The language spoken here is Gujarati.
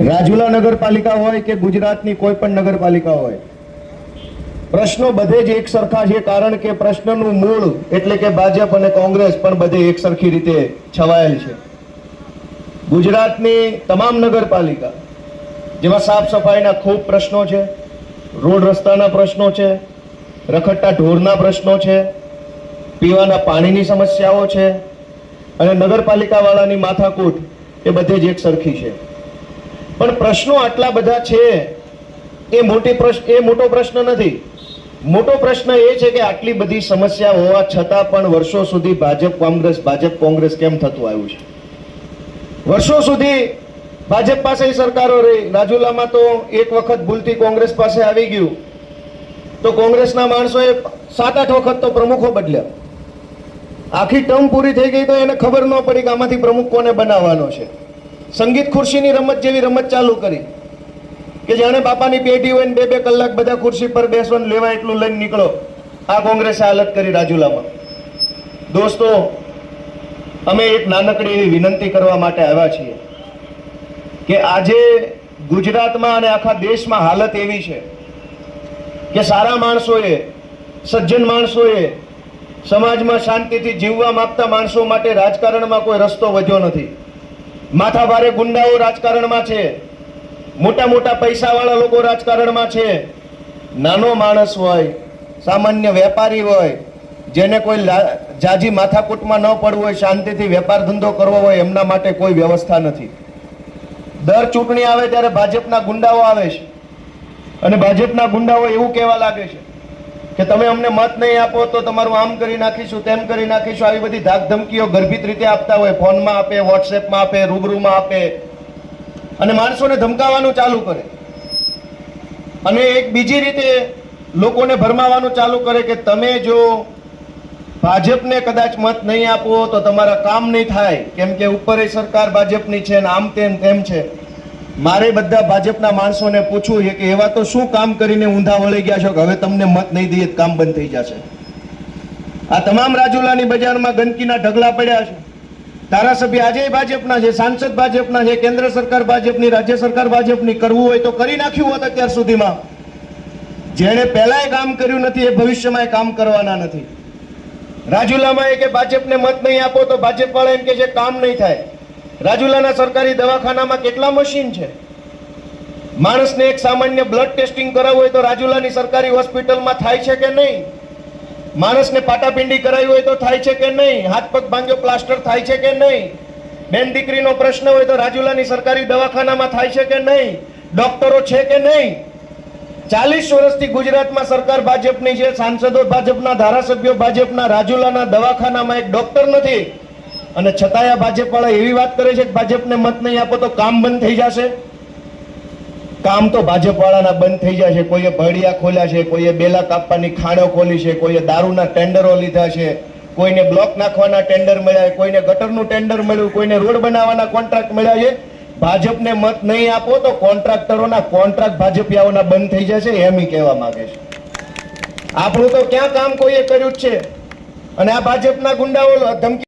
રાજુલા નગરપાલિકા હોય કે ગુજરાતની કોઈ પણ નગરપાલિકા હોય? પ્રશ્નો બધે જ એક સરખા છે, કારણ કે પ્રશ્નનું મૂળ એટલે કે ભાજપ અને કોંગ્રેસ પણ બધે એક સરખી રીતે છવાયેલ છે. ગુજરાતની તમામ નગરપાલિકા, જેમાં સાફ સફાઈના ખૂબ પ્રશ્નો છે, રોડ રસ્તાના પ્રશ્નો છે, રખડતા ઢોરના પ્રશ્નો છે, પીવાના પાણીની સમસ્યાઓ છે, અને નગરપાલિકાવાળાની માથાકૂટ એ બધે જ એક સરખી છે. પણ પ્રશ્નો આટલા બધા છે, એ મોટી પ્રશ્ન એ મોટો પ્રશ્ન નથી. મોટો પ્રશ્ન એ છે કે આટલી બધી સમસ્યા હોવા છતાં પણ વર્ષો સુધી ભાજપ કોંગ્રેસ ભાજપ કોંગ્રેસ કેમ થતું આવ્યું છે? વર્ષો સુધી ભાજપ પાસે સરકારો રહી. રાજુલામાં તો એક વખત ભૂલથી કોંગ્રેસ પાસે આવી ગયું. તો કોંગ્રેસના માણસોએ સાત આઠ વખત તો પ્રમુખો બદલ્યા. આખી ટર્મ પૂરી થઈ ગઈ તો એને ખબર ન પડી કે આમાંથી પ્રમુખ કોને બનાવવાનો છે. સંગીત ખુરશીની રમત જેવી રમત ચાલુ કરી કે જાણે બાપાની પેઢી હોય બે બે કલાક બધા ખુરશી પર બેસવાનું લેવા એટલું લઈને નીકળો. આ કોંગ્રેસે હાલત કરી રાજુલામાં. દોસ્તો, અમે એક નાનકડી એવી વિનંતી કરવા માટે આવ્યા છીએ કે આજે ગુજરાતમાં અને આખા દેશમાં હાલત એવી છે કે સારા માણસોએ, સજ્જન માણસોએ સમાજમાં શાંતિથી જીવવા માગતા માણસો માટે રાજકારણમાં કોઈ રસ્તો વધ્યો નથી. માથાભારે ગુંડાઓ રાજકારણમાં છે. મોટા મોટા પૈસાવાળા લોકો રાજકારણમાં છે. નાનો માણસ હોય, સામાન્ય વેપારી હોય, જેને કોઈ જાજી માથાકૂટમાં ન પડવું હોય, શાંતિથી વેપાર ધંધો કરવો હોય, એમના માટે કોઈ વ્યવસ્થા નથી. દર ચૂંટણી આવે ત્યારે ભાજપના ગુંડાઓ આવે છે. અને ભાજપના ગુંડાઓ એવું કહેવા લાગે છે કે તમે અમને મત નહીં આપો તો તમારું આમ કરી નાખીશું, તેમ કરી નાખીશું, આવી બધી ધાક ધમકીઓ ગર્ભિત રીતે આપતા હોય, ફોનમાં આપે, વોટ્સએપમાં આપે, રૂબરૂમાં આપે. અને માણસોને ધમકાવવાનું ચાલુ કરે. અને એક બીજી રીતે લોકોને ભરમાવાનું ચાલુ કરે કે તમે જો ભાજપને કદાચ મત નહીં આપો તો તમારા કામ નહીં થાય. કેમ કે ઉપર એ સરકાર ભાજપની છે ને આમ તેમ તેમ છે. મારે બધા ભાજપના માણસોને પૂછવું છે કે એવા તો શું કામ કરીને ઊંધા વળી ગયા છો કે હવે તમને મત નહીં દઈએ કામ બંધ થઈ જશે? આ તમામ રાજુલાની બજારમાં ગંદકીના ઢગલા પડ્યા છે. ધારાસભ્ય આજે ભાજપના છે, સાંસદ ભાજપના છે, કેન્દ્ર સરકાર ભાજપની, રાજ્ય સરકાર ભાજપની કરવું હોય તો કરી નાખ્યું હોત અત્યાર સુધીમાં. જેણે પહેલાય કામ કર્યું નથી, એ ભવિષ્યમાં કામ કરવાના નથી. રાજુલામાં એ કે ભાજપને મત નહીં આપો તો ભાજપ વાળા એમ કે છે, કામ નહીં થાય. રાજુલાના સરકારી દવાખાનામાં કેટલા મશીન છે? માણસને એક સામાન્ય બ્લડ ટેસ્ટિંગ કરાવવું હોય તો રાજુલાની સરકારી હોસ્પિટલમાં થાય છે કે નહીં? માણસને પાટાપિંડી કરાવી હોય તો થાય છે કે નહીં? હાથ પગ ભાંગ્યો પ્લાસ્ટર થાય છે કે નહીં? બેન દીકરીનો પ્રશ્ન હોય તો રાજુલાની સરકારી દવાખાનામાં થાય છે કે નહીં? ડોક્ટરો છે કે નહીં? ચાલીસ વર્ષથી ગુજરાતમાં સરકાર ભાજપની છે, સાંસદો ભાજપના ધારાસભ્યો ભાજપના રાજુલાના દવાખાનામાં એક ડોક્ટર નથી. અને છતાંય આ ભાજપવાળા એવી વાત કરે છે કે ભાજપને મત નહીં આપો તો કામ બંધ થઈ જશે? કામ તો ભાજપવાળાના બંધ થઈ જશે. કોઈએ ભડિયા ખોલ્યા છે, કોઈએ બેલા કાપવાની ખાણો ખોલી છે, કોઈએ દારૂના ટેન્ડરો લીધા છે, કોઈને બ્લોક નાખવાના ટેન્ડર મળ્યા કોઈને ગટરનું ટેન્ડર મળ્યું, કોઈને રોડ બનાવવાના કોન્ટ્રાક્ટ મળ્યા છે. ભાજપને મત નહીં આપો તો કોન્ટ્રાક્ટરોના કોન્ટ્રાક્ટ ભાજપિયાઓના બંધ થઈ જશે એમ ઈ કહેવા માંગે છે. આપણું તો ક્યાં કામ કોઈએ કર્યું જ છે? અને આ ભાજપના ગુંડાઓ ધમકી